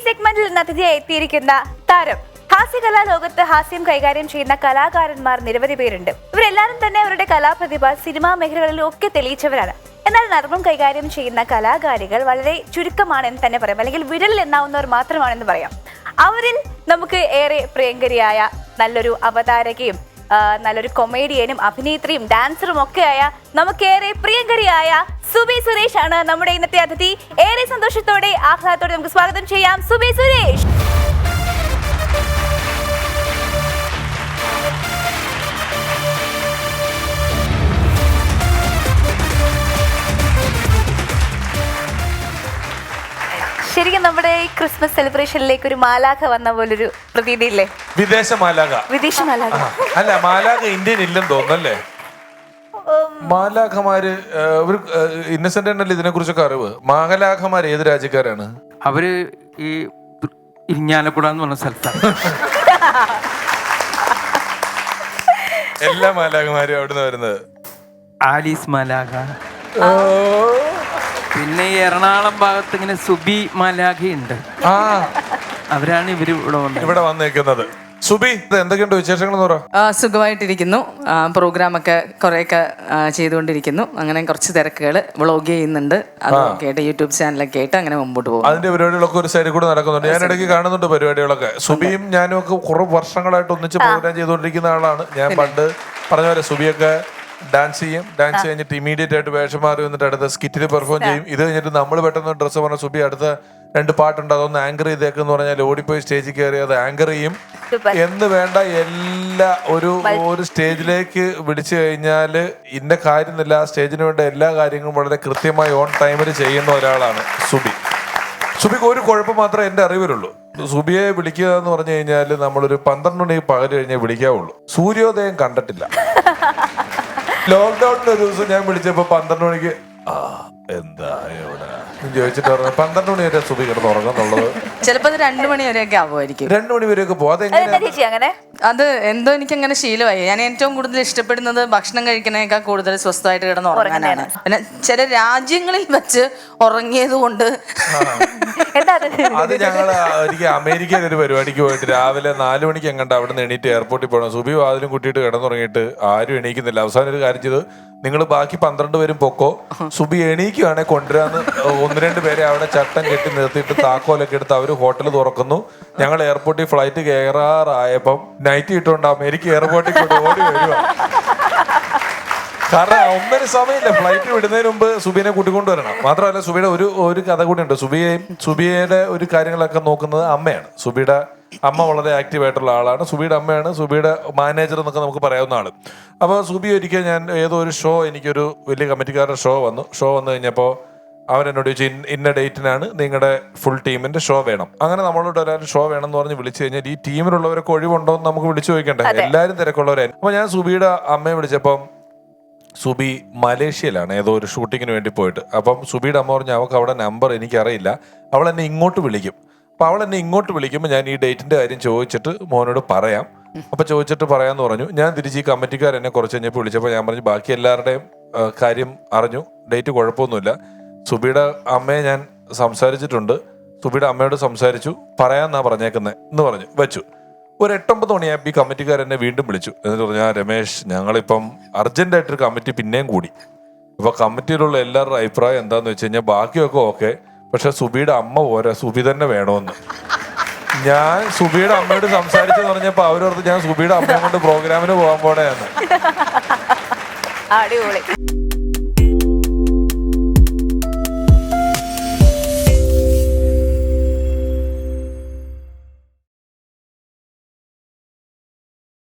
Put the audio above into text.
സെഗ്മെന്റിൽ അതിഥിയായി എത്തിയിരിക്കുന്ന താരം. ഹാസ്യകലാ ലോകത്ത് ഹാസ്യം കൈകാര്യം ചെയ്യുന്ന കലാകാരന്മാർ നിരവധി പേരുണ്ട്. ഇവരെല്ലാവരും തന്നെ അവരുടെ കലാപ്രതിഭ സിനിമാ മേഖലകളിൽ ഒക്കെ തെളിയിച്ചവരാണ്. എന്നാൽ നർമ്മം കൈകാര്യം ചെയ്യുന്ന കലാകാരികൾ വളരെ ചുരുക്കമാണെന്ന് തന്നെ പറയാം. അല്ലെങ്കിൽ വിരലിൽ എണ്ണാവുന്നവർ മാത്രമാണെന്ന് പറയാം. അവരിൽ നമുക്ക് ഏറെ പ്രിയങ്കരിയായ നല്ലൊരു അവതാരകയും നല്ലൊരു കൊമേഡിയനും അഭിനേത്രിയും ഡാൻസറും ഒക്കെയായ നമുക്കേറെ പ്രിയങ്കരിയായ സുബി സുരേഷ് ആണ് നമ്മുടെ ഇന്നത്തെ അതിഥി. ഏറെ സന്തോഷത്തോടെ ആഹ്ലാദത്തോടെ നമുക്ക് സ്വാഗതം ചെയ്യാം. സുബി സുരേഷ്. ശരിക്കും നമ്മുടെ ഈ ക്രിസ്മസ് സെലിബ്രേഷനിലേക്ക് ഒരു മാലാഖ വന്ന പോലൊരു പ്രതീതിയില്ലേ? വിദേശ മാലാഖ. വിദേശ മാലാഖ. അല്ല മാലാഖ ഇന്ത്യയിൽ ഇല്ലെന്ന് തോന്നുന്നല്ലേ? മാലാഖമാര് ഒരു ഇന്നസെന്റ് ആണല്ലോ ഇതിനെ കുറിച്ചൊക്കെ അറിവ്. മാലാഖമാര് ഏത് രാജ്യക്കാരാണ്? അവർ ഈ ഇരിഞ്ഞാലക്കുട എന്ന് പറഞ്ഞ സ്ഥലത്താണ് എല്ലാ മാലാഖമാരും അവിടുന്ന് വരുന്നത്. ആലീസ് മലാഖ. പിന്നെ ഈ എറണാകുളം ഭാഗത്ത് ഇങ്ങനെ സുബി മലാഖി ഉണ്ട്. ആ. അവരാണ് ഇവർ ഇവിടെ വന്നത്. ഇവിടെ വന്നേക്കുന്നത്. സുബി ഇത് എന്തൊക്കെയുണ്ട് വിശേഷങ്ങൾ എന്ന് പറ. ആ, സുഖമായിട്ടിരിക്കുന്നു. ആ, പ്രോഗ്രാമൊക്കെ കുറേയൊക്കെ ആ, ചെയ്തുകൊണ്ടിരിക്കുന്നു. അങ്ങനെ കുറച്ച് തിരക്കുകൾ വ്ളോഗ് ചെയ്യുന്നുണ്ട്. അതൊക്കെ ആയിട്ട് യൂട്യൂബ് ചാനലൊക്കെ ആയിട്ട് അങ്ങനെ മുമ്പോട്ട് പോകും അതിന്റെ പരിപാടികളൊക്കെ ഒരു സൈഡിൽ കൂടെ നടക്കുന്നുണ്ട്. ഞാൻ ഇടയ്ക്ക് കാണുന്നുണ്ട് പരിപാടികളൊക്കെ. സുബിയും ഞാനും ഒക്കെ കുറെ വർഷങ്ങളായിട്ട് ഒന്നിച്ച് പ്രോഗ്രാം ചെയ്തുകൊണ്ടിരിക്കുന്ന ആളാണ്. ഞാൻ പണ്ട് പറഞ്ഞ പോലെ സുബിയൊക്കെ ഡാൻസ് ചെയ്യും ഡാൻസ് കഴിഞ്ഞിട്ട് ഇമീഡിയറ്റ് ആയിട്ട് വേഷം മാറി വന്നിട്ട് അടുത്ത സ്കിറ്റിൽ പെർഫോം ചെയ്യും. ഇത് കഴിഞ്ഞിട്ട് നമ്മൾ പെട്ടെന്ന് ഡ്രസ്സ് പറഞ്ഞ സുബി അടുത്ത രണ്ട് പാട്ടുണ്ട്. അതൊന്ന് ആങ്കർ ചെയ്തേക്കെന്ന് പറഞ്ഞാൽ ഓടിപ്പോയി സ്റ്റേജിൽ കയറി അത് ആങ്കർ ചെയ്യും. എന്ന് വേണ്ട എല്ലാ ഒരു ഒരു സ്റ്റേജിലേക്ക് വിളിച്ചു കഴിഞ്ഞാൽ ഇന്ന കാര്യം എന്നില്ല സ്റ്റേജിന് വേണ്ട എല്ലാ കാര്യങ്ങളും വളരെ കൃത്യമായി ഓൺ ടൈമിൽ ചെയ്യുന്ന ഒരാളാണ് സുബി. സുബിക്ക് ഒരു കുഴപ്പം മാത്രമേ എന്റെ അറിവിലുള്ളൂ. സുബിയെ വിളിക്കുക എന്ന് പറഞ്ഞു കഴിഞ്ഞാൽ നമ്മളൊരു പന്ത്രണ്ട് മണി പകൽ കഴിഞ്ഞേ വിളിക്കാവുള്ളൂ. സൂര്യോദയം കണ്ടിട്ടില്ല. ലോക്ക്ഡൌണിന്റെ ഒരു ദിവസം ഞാൻ വിളിച്ചപ്പോ പന്ത്രണ്ട് മണിക്ക് ആ എന്താ ചോദിച്ചിട്ട് പറഞ്ഞു പന്ത്രണ്ട് മണി വരെ സുഖം കിടന്ന് ഉറങ്ങുന്നുള്ളത്. ചിലപ്പോ രണ്ടു മണി വരെയൊക്കെ ആവുമായിരിക്കും. രണ്ടു മണി വരെയൊക്കെ പോവാതെ അങ്ങനെ? അത് എന്തോ എനിക്ക് അങ്ങനെ ശീലമായി. ഞാൻ ഏറ്റവും കൂടുതൽ ഇഷ്ടപ്പെടുന്നത് ഭക്ഷണം കഴിക്കുന്നതിനേക്കാൾ കൂടുതൽ സ്വസ്ഥമായിട്ട് കിടന്ന് ഉറങ്ങാനാണ്. പിന്നെ ചില രാജ്യങ്ങളിൽ വെച്ച് ഉറങ്ങിയത് കൊണ്ട് എന്താ അത്? ഞങ്ങൾ എനിക്ക് അമേരിക്കയിൽ ഒരു പരിപാടിക്ക് പോയിട്ട് രാവിലെ നാലു മണിക്ക് എങ്ങണ്ട അവിടെ നിന്ന് എണീറ്റ് എയർപോർട്ടിൽ പോകണം സുബി വാതിലും കൂട്ടിയിട്ട് കിടന്നുറങ്ങിയിട്ട് ആരും എണീക്കുന്നില്ല. അവസാനം ഒരു കാര്യം ചെയ്ത്. നിങ്ങൾ ബാക്കി പന്ത്രണ്ട് പേരും പൊക്കോ. സുബി എണീക്കുകയാണെ കൊണ്ടുവരാന്ന് ഒന്ന് രണ്ട് പേരെ അവിടെ ചട്ടം കെട്ടി നിർത്തിയിട്ട് താക്കോലൊക്കെ എടുത്ത് അവർ ഹോട്ടൽ തുറക്കുന്നു. ഞങ്ങൾ എയർപോർട്ടിൽ ഫ്ലൈറ്റ് കയറാറായപ്പം നൈറ്റ് ഇട്ടുകൊണ്ട് അമേരിക്ക എയർപോർട്ടിൽ കൊണ്ട് ഓടി വരിക കാരണം ഒന്നര സമയമില്ല. ഫ്ലൈറ്റ് വിടുന്നതിന് മുമ്പ് സുബിനെ കൂട്ടിക്കൊണ്ട് വരണം മാത്രമല്ല സുബിയുടെ ഒരു ഒരു കഥ കൂടി ഉണ്ട്. സുബിയെയും സുബിയുടെ ഒരു കാര്യങ്ങളൊക്കെ നോക്കുന്നത് അമ്മയാണ്. സുബിയുടെ അമ്മ വളരെ ആക്റ്റീവ് ആയിട്ടുള്ള ആളാണ്. സുബിയുടെ അമ്മയാണ് സുബിയുടെ മാനേജർ എന്നൊക്കെ നമുക്ക് പറയാവുന്ന ആൾ. അപ്പോൾ സുബി ഒരിക്കൽ ഞാൻ ഏതോ ഒരു ഷോ എനിക്കൊരു വലിയ കമ്മിറ്റിക്കാരുടെ ഷോ വന്നു. ഷോ വന്നു കഴിഞ്ഞപ്പോൾ അവൻ എന്നോട് ചോദിച്ചു "ഇന്ന- ഡേറ്റിനാണ് നിങ്ങളുടെ ഫുൾ ടീമിന്റെ ഷോ വേണം. അങ്ങനെ നമ്മളോട് ഒരാൾ ഷോ വേണം എന്ന് പറഞ്ഞ് വിളിച്ചു കഴിഞ്ഞാൽ ഈ ടീമിലുള്ളവരൊക്കെ ഒഴിവുണ്ടോ എന്ന് നമുക്ക് വിളിച്ചു ചോദിക്കണ്ടേ? എല്ലാവരും തിരക്കുള്ളവരായിരുന്നു അപ്പൊ ഞാൻ സുബിയുടെ അമ്മയെ വിളിച്ചപ്പം സുബി മലേഷ്യയിലാണ് ഏതോ ഒരു ഷൂട്ടിങ്ങിന് വേണ്ടി പോയിട്ട്. അപ്പം സുബിയുടെ അമ്മ പറഞ്ഞു അവൾക്ക് അവിടെ നമ്പർ എനിക്കറിയില്ല. അവൾ എന്നെ ഇങ്ങോട്ട് വിളിക്കും. അപ്പൊ അവൾ എന്നെ ഇങ്ങോട്ട് വിളിക്കുമ്പോൾ ഞാൻ ഈ ഡേറ്റിന്റെ കാര്യം ചോദിച്ചിട്ട് മോനോട് പറയാം. അപ്പൊ ചോദിച്ചിട്ട് പറയാന്ന് പറഞ്ഞു. ഞാൻ തിരിച്ച് ഈ കമ്മിറ്റിക്കാർ എന്നെ കുറച്ച് കഴിഞ്ഞപ്പോൾ വിളിച്ചപ്പോൾ ഞാൻ പറഞ്ഞു ബാക്കി എല്ലാവരുടെയും കാര്യം അറിഞ്ഞു. ഡേറ്റ് കുഴപ്പമൊന്നുമില്ല. സുബിയുടെ അമ്മയെ ഞാൻ സംസാരിച്ചിട്ടുണ്ട്. സുബിയുടെ അമ്മയോട് സംസാരിച്ചു. പറയാന്നാ പറഞ്ഞേക്കുന്നത് എന്ന് പറഞ്ഞു. വെച്ചു. ഒരു എട്ടൊമ്പത് മണിയായപ്പോൾ ഈ കമ്മിറ്റിക്കാർ എന്നെ വീണ്ടും വിളിച്ചു. എന്നിട്ട് പറഞ്ഞു "ആ, രമേശ് ഞങ്ങളിപ്പം അർജന്റായിട്ടൊരു കമ്മിറ്റി പിന്നെയും കൂടി. അപ്പൊ കമ്മിറ്റിയിലുള്ള എല്ലാവരുടെ അഭിപ്രായം എന്താന്ന് വെച്ച് കഴിഞ്ഞാൽ ബാക്കിയൊക്കെ ഓക്കെ. പക്ഷെ സുബിയുടെ അമ്മ പോരാ. സുബി തന്നെ വേണമെന്ന് ഞാൻ സുബിയുടെ അമ്മയോട് സംസാരിച്ചു പറഞ്ഞപ്പോ അവരോർത്ത് ഞാൻ സുബിയുടെ അമ്മയെ കൊണ്ട് പ്രോഗ്രാമിന് പോകാൻ പോടെയാണ് അടിപൊളി.